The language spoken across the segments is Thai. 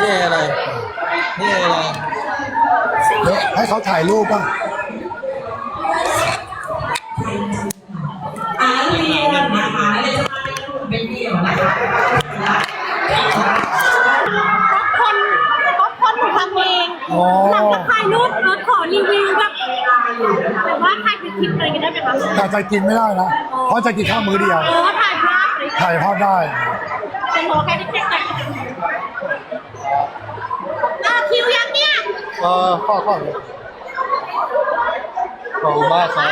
นี่อะไร นี่อะไรเดี๋ยวให้เขาถ่ายรูปป่ะอาเรียนนะคะเป็นเดี่ยวนะคะป๊อปคอร์นป๊อปคอร์นหนูทำเองอ๋อหลังจากถ่ายรูปรถขอรีวิวแบบแต่ว่าถ่ายเป็นคลิปอะไรกันได้ไหมคะแต่จะกินไม่ได้นะ เพราะจะกินข้าวมื้อเดียว เออถ่ายภาพเลยถ่ายภาพได้จะรอแค่ที่ เนี่ยเออข้อข้อขอบคุณมากครับ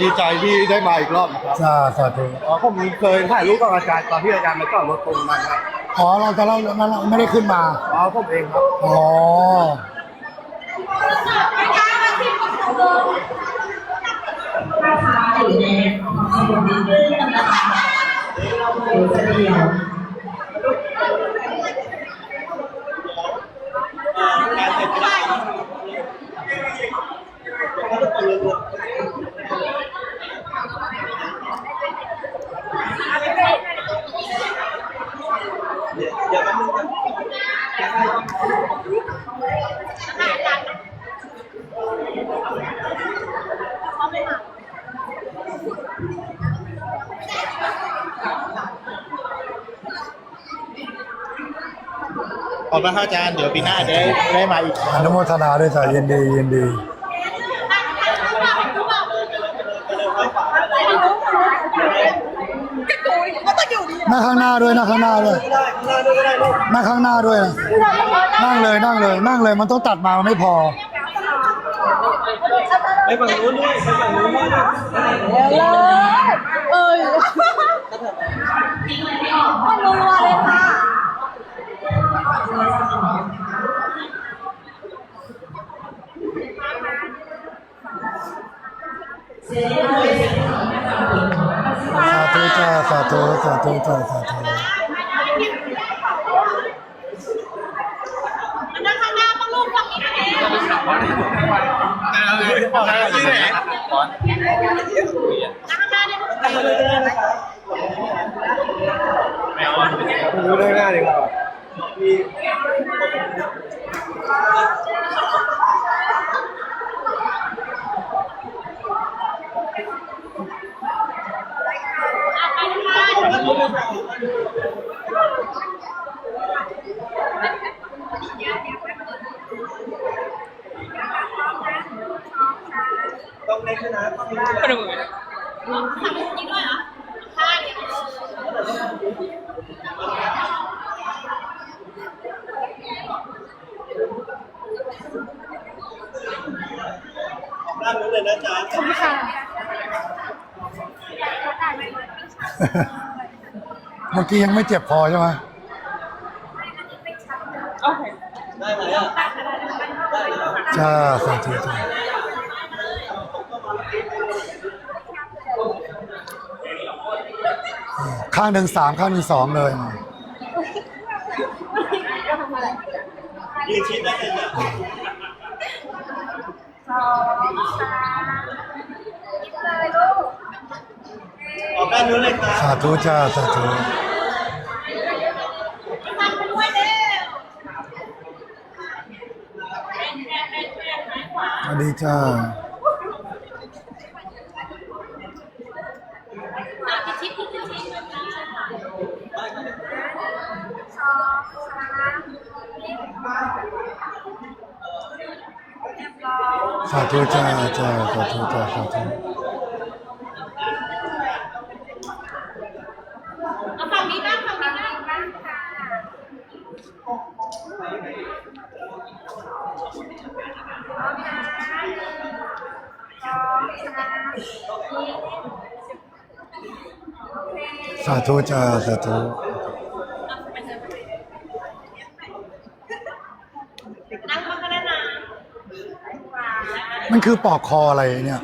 ดีใจที่ได้มาอีกรอบนะครับจ้าสาธุอ๋อผมเคยถ่ายรูปกับอาจารย์ตอนที่อาจารย์มาจอดรถตรงนั้นครับอ๋อเราจะเล่านั้นเราไม่ได้ขึ้นมาอ๋อผมเองครับอ๋ออยู่ในขบวนนี้นะคะเราจะเดี่ยว ข อบคุณครับอาจารย์เดี๋ยวปีหน้าจะได้ได้มาอีกอนุโมทนาด้วยจ้ะยินดียินดีนั่งข้างหน้าด้วยนั่งข้างหน้าด้วยนั่งข้างหน้าด้วยนะนั่งเลยนั่งเลยนั่งเลยมันต้องตัดมามันไม่พอ ไปฝั่งนู้นด้วยไปฝั่งนู้นด้วย เอ้ยรัวๆเลยค่ะ สาธุ จ้าสาธุสาธุจ้าสาธุนั่งข้างหน้าต้องลูกฝั่งนี้นะที่ไหนนั่งข้างหน้าเนี่ยดูได้หน้าดีกว่า นี่ด้วยเหรอใช่เนี่ยด้านนู้นเลยนะอาจารย์เมื่อกี้ยังไม่เจ็บพอใช่ไหมได้ไหมอะ จ้าสาธุจ้า ข้างหนึ่งสามข้างหนึ่งสองเลยยืนชิดได้เลยนะออกด้านนู้นเลยครับสาธุจ้าสาธุมันไปด้วยเด้อสวัสดีจ้า อะพิชิตพิชิตพิชิต สาธุจ้าจ้าสาธุจ้าสาธุเอาฝั่งนี้บ้างฝั่งนี้บ้างบ้างค่ะสาธุจ้าสาธุ นั่งมาก็ได้นะ มันคือปอกคออะไรเนี่ย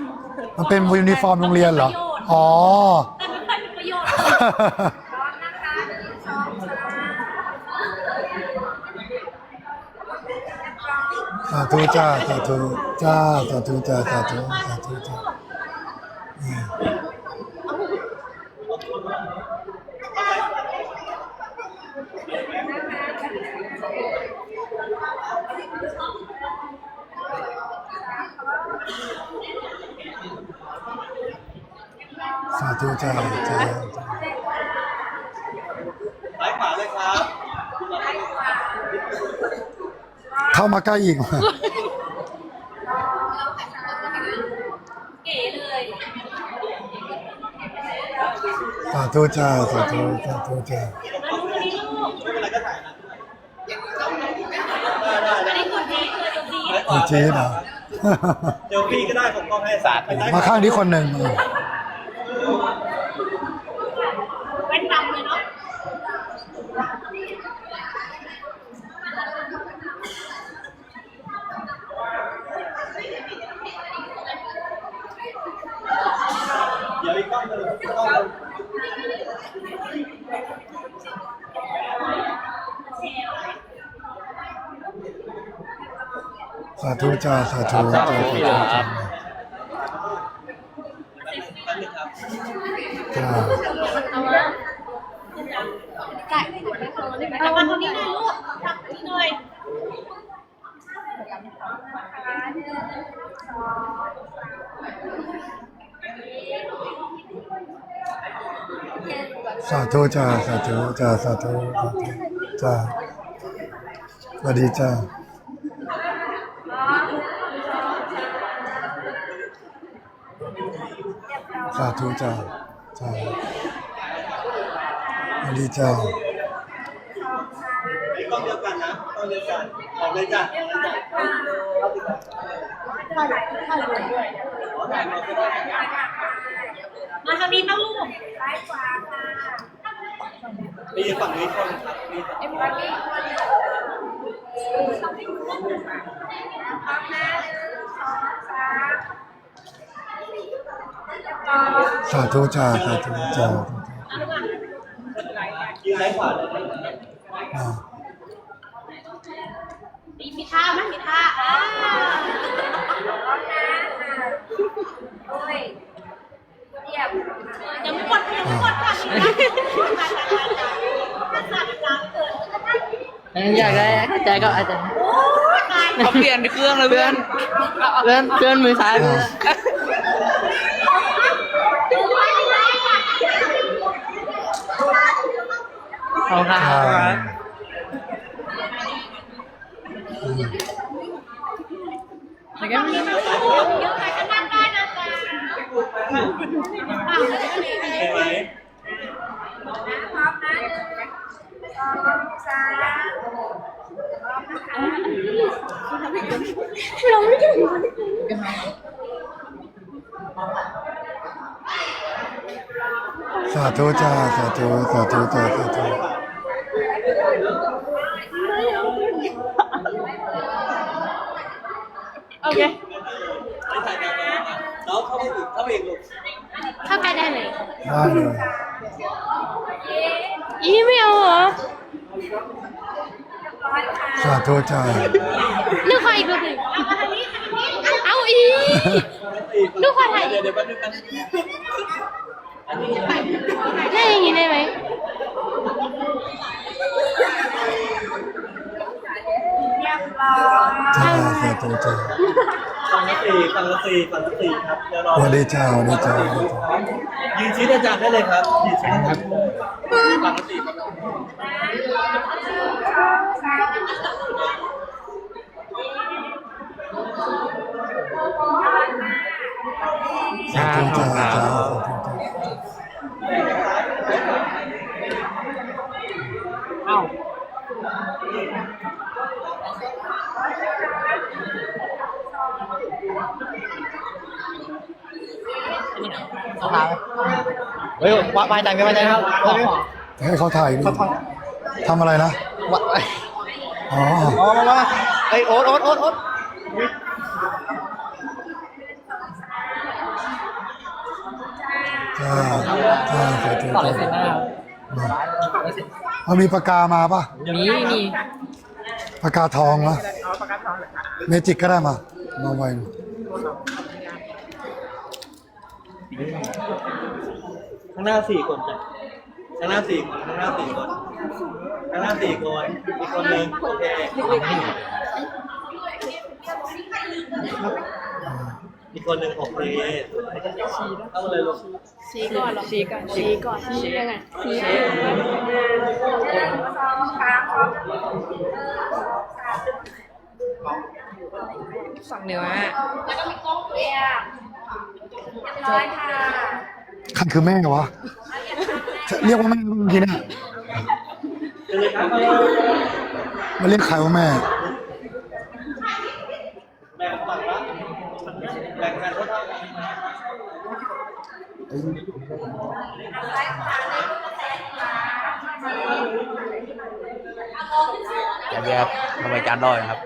มันเป็นยูนิฟอร์มโรงเรียนเหรอ อ๋อ แต่ไม่ค่อยมีประโยชน์สาธุจ้าสาธุจ้าสาธุจ้าสาธุ ธุจ้าจ้าซ้ายขวาเลยครับเข้ามาใกล้อีกเก๋เลยสาธุจ้าสาธุสาธุจ้าไม่เป็นไรก็ถ่ายนะเจ้ายขโอเคนะเดี๋ยวพี่ก็ได้ผมก็ให้สาดไปได้มาข้างนี้คนหนึ่ง แว่นดำเลยเนาะ เดี๋ยวอีกกล้องหนึงอีกกล้องหนึง สา ธุจ้าสาธุจ้าสาธุจ้าจ้าเอามาตรงนี้หน่อยลูกทักนี้หน่อยสาธุจ้าสาธุจ้าสาธุสาธุจ้าสวัสดีจ้าาธุจ้าจ้าสวัสดีจ้าอีกกล้องเดียวกันนะต้องเดียวกันออกเลยจ้ะออกเลยจ้ะมาทางนี้นะลูกมีฝั่งนี้คนครับมีฝั่งสาม สาธุจ้าสาธุจ้ายืนซ้ายขวาเลยอ่ามีมีท่าไหมมีท่าอ่ายังไม่หมดยังไม่หมดค่ะมีท่าตายตายตายตายตายเกิดอยากได้ใจก็อาจจะโอ้ยตายเขาเปลี่ยนเครื่องเลยเพื่อนเพื่อนเพื่อนมือซ้ายมือ ดูไว้ไว้ค่ะ ของค่ะอ่าแล้วก็มีเยอะไปก็นั่งได้นะจ๊ะใช่ไหมสาธุจ้าสาธุสาธุจ้าสาธุ โอ เคไม่ถ่ายแบบนั้นนะน้องเข้าไปอีกเข้าไปอีกลูกเข้าไปได้เลยได้เลยอีไม่เอาเหรอสาธุจ้าลูกขออีกรูปหนึ่งเอาอีลูกขอถ่ายเดี๋ยวเดี๋ยวแป๊บนึงแป๊บนึงได้อย่างนี้ได้ไหม จ้าสาธุจ้าฝั่งละสี่ฝั่งละสี่ฝั่งละสี่ครับเดี๋ยวรอสวัสดีจ้าสวัสดีจ้ายืนชี้อาจารย์ได้เลยครับยืนชี้อาจารย์ฝั่งละสี่ครับสาธุจ้าจ้าสาธุ เอ้าเขาถามเฮ้ยว่ามาจากไหนมาจากไหนครับขอให้เขาถ่ายนี่ทำอะไรนะว่าอ๋ออ๋อมามาเฮ้ยโอ๊ตโอ๊ตโอ๊ตโอ๊ตจ้าจ้าสาธุต่อเลยจ้าเสร็จแล้วเอามีปากกามาป่ะมีมีปากกาทองนะเมจิกก็ได้มามาไว้ ข้างหน้าสี่คนจ้ะข้างหน้าสี่คนข้างหน้าสี่คนข้างหน้าสี่คนอีกคนหนึ่งโอเคออีกคนหนึ่งโอเคเข้ามาเลยลูกชี้ก่อนชี้ก่อนชี้ก่อนชี้ยังไงชี้สองนิ้วอะใครคือแม่วะเรียกว่าแม่เมื่อกี้เนี่ยเชิ ญเลยครับมาเลยมาเรียกใครว่าแม่แบ่งฝั่งละแบ่งกันเท่าๆกันอย่าเบียบทำไมจานลอยครับ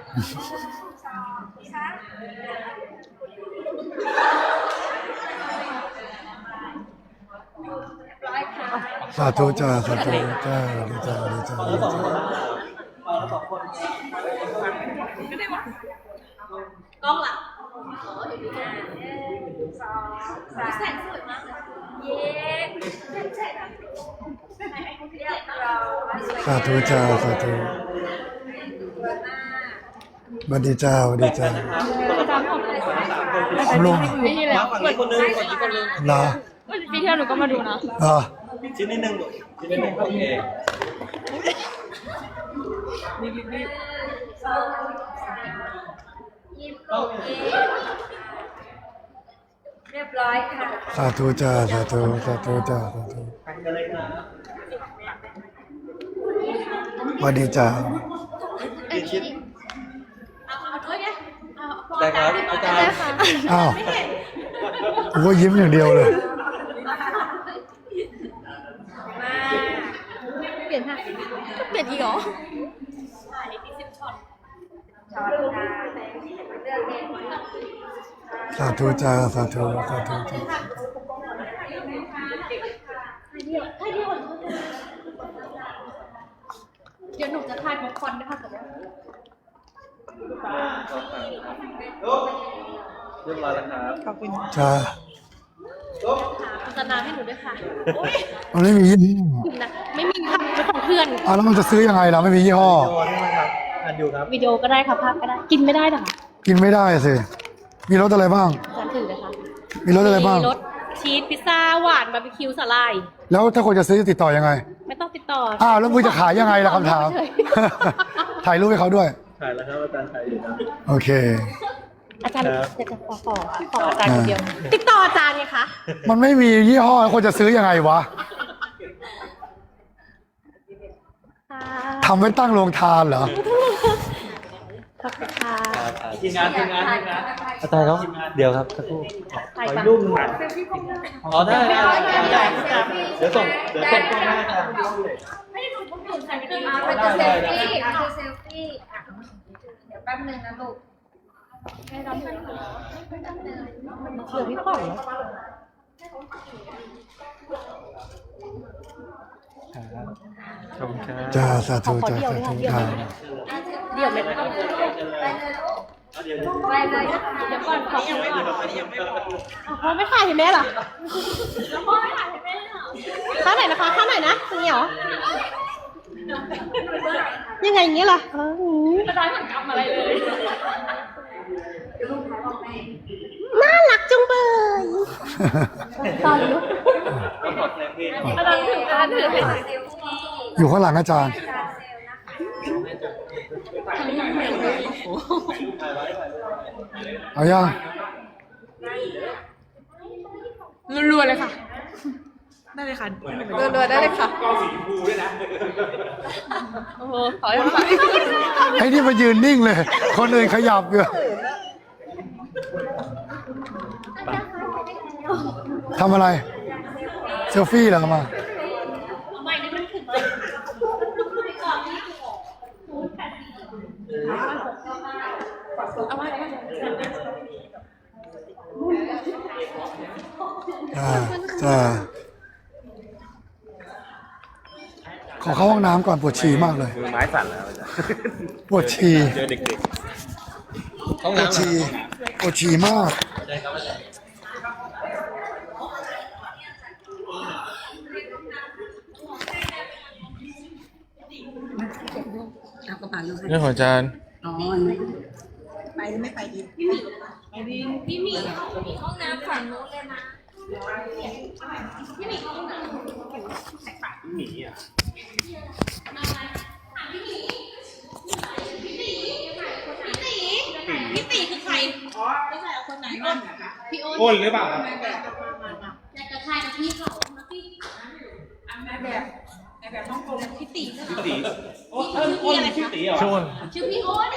สาธุจ้าสาธุจ้าดีจ้าดีจ้าฝั่งดีละสองจ้าคนฝั่งละสองคนสาธุจ้าสาธุบัดดีจ้าบัดดีจ้านะครับคนละฝั่งสามคนเอาลงนี่แหละมาฝั่งนี้คนหนึงฝั่งนี้คนหนึงเหรอพี่เที่ยวหนูก็มาดูนะเหรอ ชิ้นนิดนึงลูกชิ้นนิดนึงโอเคเรียบร้อยค่ะสาธุจ้าสาธุสาธุจ้าสาธุกันเลยครับบัดดีจ้ากี่ชิ้นได้ครับอาจารย์อ้าวโอ้ยยิ้มอย่างเดียวเลย เปลี่ยนค่ะ เปลี่ยนอีกเหรอสาธุจ้าสาธุสาธุจ้าเดี๋ยวหนูจะทายป๊อปคอนด้วยค่ะแต่ว่าเรียบร้อยแล้วครับขอบคุณจ้า ลุกโฆษณาให้หนูด้วยค่ะโอ้ยมันไม่มียี่ห้อนะไม่มีค่ะเป็นของเพื่อนอะแล้วมันจะซื้อยังไงล่ะไม่มียี่ห้อโยนให้มันครับอ่านอยู่ครับวิดีโอก็ได้ค่ะภาพก็ได้กินไม่ได้เหรอคะกินไม่ได้สิ มีรสอะไรบ้าง จานถือเลยค่ะมีรสอะไรบ้าง มีรสชีสพิซซ่าหวานบาร์บีคิวสลาย แล้วถ้าคนจะซื้อจะติดต่อยังไง ไม่ต้องติดต่ออ้าวแล้วมึงจะขายยังไงล่ะคำถาม เฉย ถ่ายรูปให้เขาด้วย ถ่ายแล้วครับอาจารย์ถ่ายอยู่นะ โอเค อาจารย์ครับจะจะขอขอขออาจารย์คนเดียว ติดต่ออาจารย์ไงคะมันไม่มียี่ห้อคนจะซื้อยังไงวะค่ะทำไว้ตั้งโรงทานเหรอขอบคุณค่ะทีมงานทีมงานทีมงานอาจารย์ครับเดี๋ยวครับสักครู่ถ่ายขอปะรูปหนึ่งอ๋อได้ได้ได้ได้เดี๋ยวส่งเดี๋ยวส่งกล้องให้อาจารย์มันจะเซลฟี่มันจะเซลฟี่อะเดี๋ยวแป๊บนึงนะลูก เหลือพี่ป๋องเหรอขอบคุณครับ จ้าสาธุจ้าสาธุค่ะเดี๋ยวไม่ได้เดี๋ยวไปเลยนะคะเดี๋ยวก่อนขอยังไม่ก่อนเขาไม่ถ่ายให้แม่เหรอข้างไหนนะคะข้างไหนนะอย่างนี้เหรอยังไงอย่างนี้ล่ะเอออาจารย์เหมือนกำอะไรเลย น่ารักจุงเบยตอนลูกต้องขอเพลงเพลงอาจารย์ถืออาจารย์ถือให้หน่อยเซลฟี่อยู่ข้างหลังอาจารย์การเซลนะคะเอายังรัวๆเลยค่ะ ได้เลยค่ะรัวๆได้เลยค่ะกล้องสีชมพูด้วยนะ โอ้โหขอให้ผ่านไอ้นี่มายืนนิ่งเลย คนอื่นขยับอยู่ ทำอะไร เซลฟี่เหรอมาจ้าจ้าขอเข้าห้องน้ำก่อนปวดฉี่มากเลย มือไม้สั่นแล้วปวดฉี่เจอเด็กๆปวดฉี่ปวดฉี่มาก ๆใช่ครับอาจารย์ เอากระเป๋าอยู่เรื่องของอาจารย์อ๋อไปพี่หมีมีห้องน้ำฝั่งนู้นเลยนะพี่หมีห้องน้ำพี่ตีคือใครไม่ใช่คนไหนอ้นพี่อ้นอ้นหรือเปล่าอยากจะทายกับพี่เขาพี่นายแบบ นายแบบฮ่องกงพี่ตีใช่ไหมตีอ้นอ้นชื่อตีชวนชื่อพี่อ้น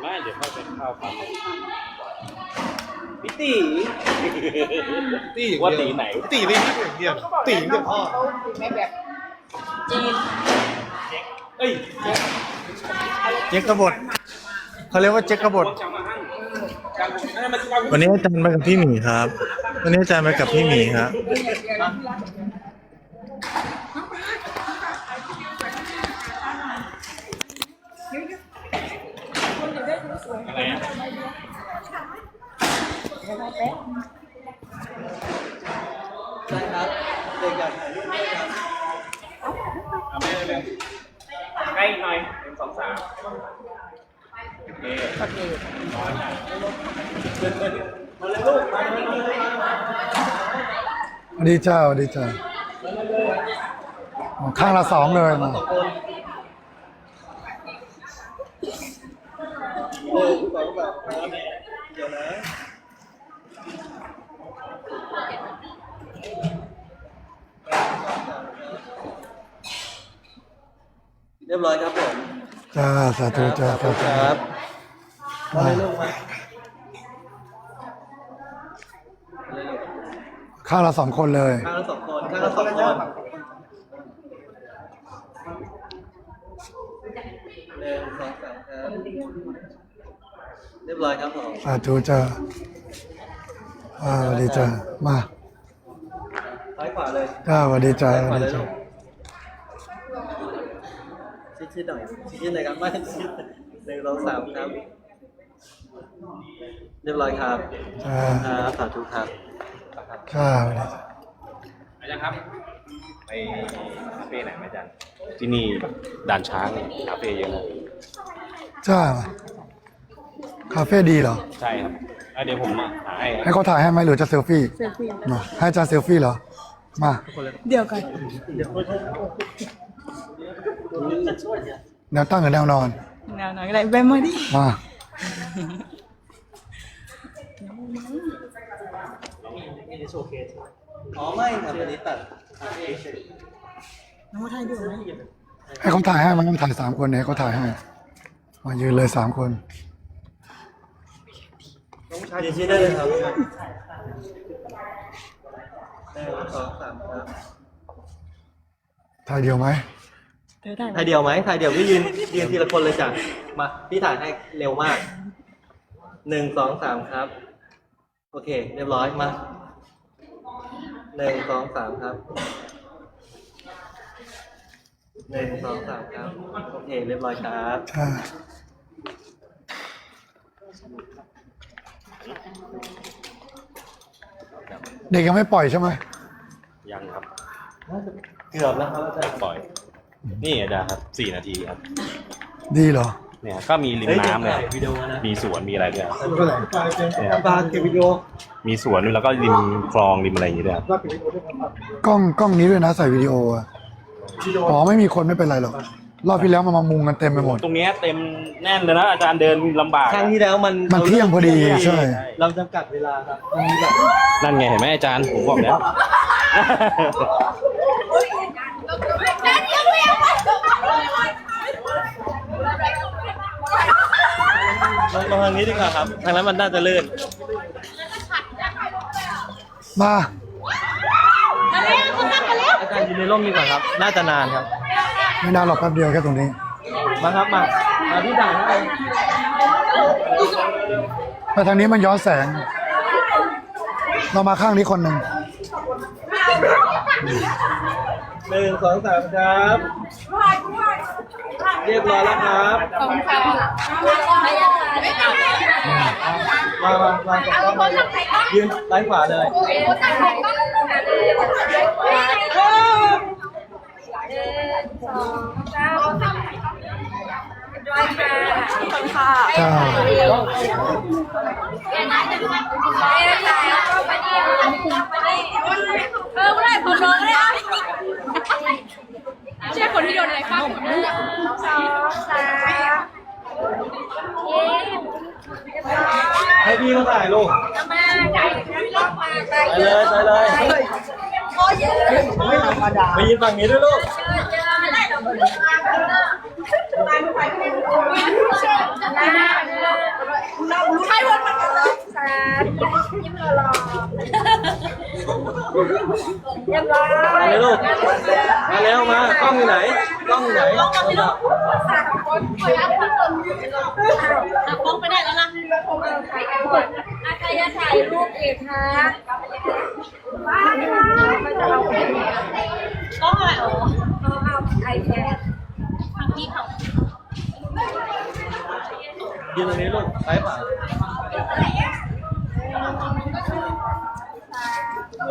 ไม่เดี๋ยวเข้าไปเข้าฟังพี่ตีตีว่าตีไหนตีไม่ใช่เดียวตีเดียวพ่อเอ้ยเจ๊กบฏเขาเรียกว่าเจ๊กบฏจังมาหั่งจังให้มันวันนี้อาจารย์ไปกับพี่หมีครับ วันนี้อาจารย์ไปกับพี่หมีครับ อะไรนะใช่ครับเด็กอยากถ่ายรูปด้วยครับเอาไม่เลยใกล้หน่อยหนึ่งสองสามโอเคมาเลยลูกมาเลยมาเลยมาเลยดีเจ้าดีเจ้าข้างละสองเลยมา สองคนหนึ่งสองสามครับเดี๋ยวนะ เรียบร้อยครับผมจ้าสาธุจ้าสาธุครับมาเลยลูกมาเลยลูกข้างละสองคนเลยข้างละสองคนข้างละสองคนหนึ่งสองสามครับเรียบร้อยครับผมสาธุจ้าอ่าสวัสดีจ้ามาซ้ายขวาเลยจ้าสวัสดีจ้าซ้ายสขวัวาสเลยดีลูจ้าก ชิดๆหน่อยชิดๆหน่อยครับไม่ชิดหนึ่งสองสามครับ เรียบร้อยครับจ้าครับสาธุครับจ้าสวัสดีจ้าอาจารย์ครับ ไปคาเฟ่ไหนไหมอาจารย์ที่นี่ด่านช้างคาเฟ่เยอะนะจ้าคาเฟ่ดีเหรอ ใช่ครับอะเดี๋ยวผมมาหาให้ให้เขาถ่ายให้ไหมหรือจะเซลฟี่เซลฟี่มาให้อาจารย์เซลฟี่เหรอ มา เดี๋ยวกัน แนวตั้งหรือแนวนอนแนวไหนก็ได้แบมมาดิมาอ๋อไม่ครับอันนี้ตัดตัดเองน้องไทยดูไหมให้เขาถ่ายให้มันต้องถ่ายสามคนเนี่ยให้เขาถ่ายให้มายืนเลยสามคนยืนชี้ได้เลยครับหนึ่งสองสามครับถ่ายเดียวไหม เธอได้ไหมถ่ายเดียวไหมถ่ายเดียวพี่ยืนยืนทีละคนเลยจ้ะ มาพี่ถ่ายให้เร็วมาก หนึ่งสองสามครับ โอเค เรียบร้อยมาหนึ่งสองสามครับหนึ่งสองสามครับ โอเค เรียบร้อยครับใช่เด็กยังไม่ปล่อยใช่ไหมยังครับ เกือบแล้วครับอาจารย์ ปล่อย นี่อาจารย์ครับสี่นาทีครับ ดีเหรอเนี่ยก็มีริมน้ำเลยฮ้ดี๋วถ่าวิดีโอนะมีสวนมีอะไรด้วยครับเนี่ยปลาเก็บวิดีโอมีสวนแล้วก็ริมคลองริมอะไรอย่างนี้ด้วยครับกล้องกล้องนี้ด้วยนะใส่วิดีโออะอ๋อไม่มีคนไม่เป็นไรหรอกรอบที่แล้วมันมามุงกันเต็มไปหมด ตรงเนี้ยเต็มแน่นเลยนะอาจารย์เดินลำบากครั้งที่แล้วมันมันเที่ยงพอดีใช่ เราจำกัดเวลาครับมีแบบนั่นไงเห็นไหมอาจารย์ผมบอกแล้ว ลงมาทางนี้ดีกว่าครับ ทางนั้นมันน่าจะลื่น มา มาแล้วเขาตั้งมาแล้วอาจารย์ยืนในร่มดีกว่าครับ น่าจะนานครับ ไม่นานหรอกแป๊บเดียวแค่ตรงนี้ มาครับมามาพี่ด่านให้แต่ทางนี้มันย้อนแสง เรามาข้างนี้คนหนึ่งหนึ่งสองสามครับ เรียบร้อยแล้วครับ ขอบคุณค่ะ วางวางวางสองกล้องยืนซ้ายขวาเลยจ้าเออไม่ได้ผมลงเลยอะใช่คนที่โดนอะไรฟาดหัวนะสองสาม ให้พี่เขาถ่ายลูกมาไก่ลงมาไก่ไปเลยไปเลยโอ้ยเยอะไม่ธรรมดาไปยืนฝั่งนี้ด้วยลูก เยอะไม่ได้หรอกใครวนมันกันเลยสามยิ้มหล่อเรียบร้อยมาเลยลูก มาเร็วมากล้องอยู่ไหนกล้องอยู่ไหนลงมาพี่ลูกสามคนขอรับพี่ต้นอะฟ้องไปได้แล้วนะใครจะถ่ายรูปเอกคะก็อะไรอ๋อเอาเอาไอแพด ทางที่เขายืนตรงนี้ลูกซ้ายขวาโ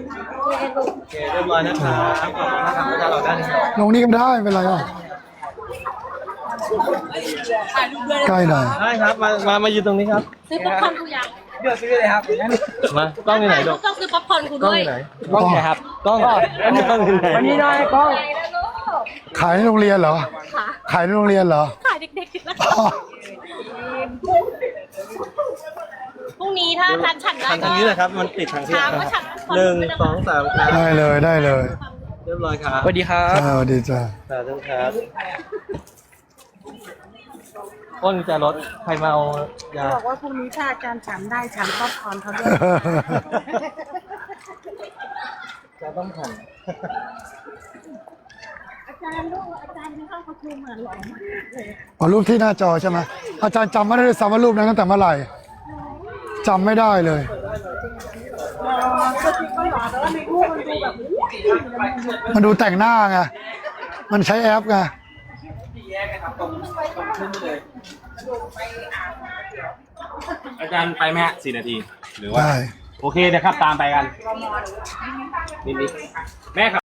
อเคเรียบร้อยนะครับขอบคุณมากครับอาจารย์หล่อด้านนี้ครับลงนี่ก็ได้ไม่เป็นไรหรอกใกล้หน่อยได้ครับ มา มา มายืนตรงนี้ครับ ซื้อป๊อปคอร์นกูยัง เลือกซื้อเลยครับมากล้องอยู่ไหนลูกต้องซื้อป๊อปคอร์นกูกล้องด้วอยยู่ไหนกล้องไหนครับกล้องอันนี้กล้องอยู่ไหนวันนี้น้อยกล้องใหญ่แล้วลูกขายในโรงเรียนเหรอ ขายในโรงเรียนเหรอ ขายเด็กๆนะอ๋อพรุ่งนี้ถ้าทันฉันได้ทางทางนี้นะครับ มันติดทางที่ถามว่าฉันหนึ่งสองสามครับได้เลยได้เลยเรียบร้อยครับสวัสดีครับจ้าสวัสดีจ้าสาธุครับ อ้นจะรถใครมาเอายา บอกว่าพรุ่งนี้ถ้าอาจารย์ฉันได้ฉันป๊อปคอร์นเขาด้วยจะต้องผ่อนอาจารย์ลูกอาจารย์ที่เข้าประชุมอะหล่อมากเลยเอารูปที่หน้าจอใช่ไหมอาจารย์จำไม่ได้ด้วยซ้ำว่ารูปนั้นตั้งแต่เมื่อไหร่จำไม่ได้เลยหล่อก็จริงก็หล่อแต่ว่าในรูปมันดูแบบมันดูแต่งหน้าไงมันใช้แอปไง อาจารย์ไปไหมฮะสี่นาที หรือว่า ได้ โอเคเดี๋ยวครับ ตามไปกันนิดๆแม่ครับ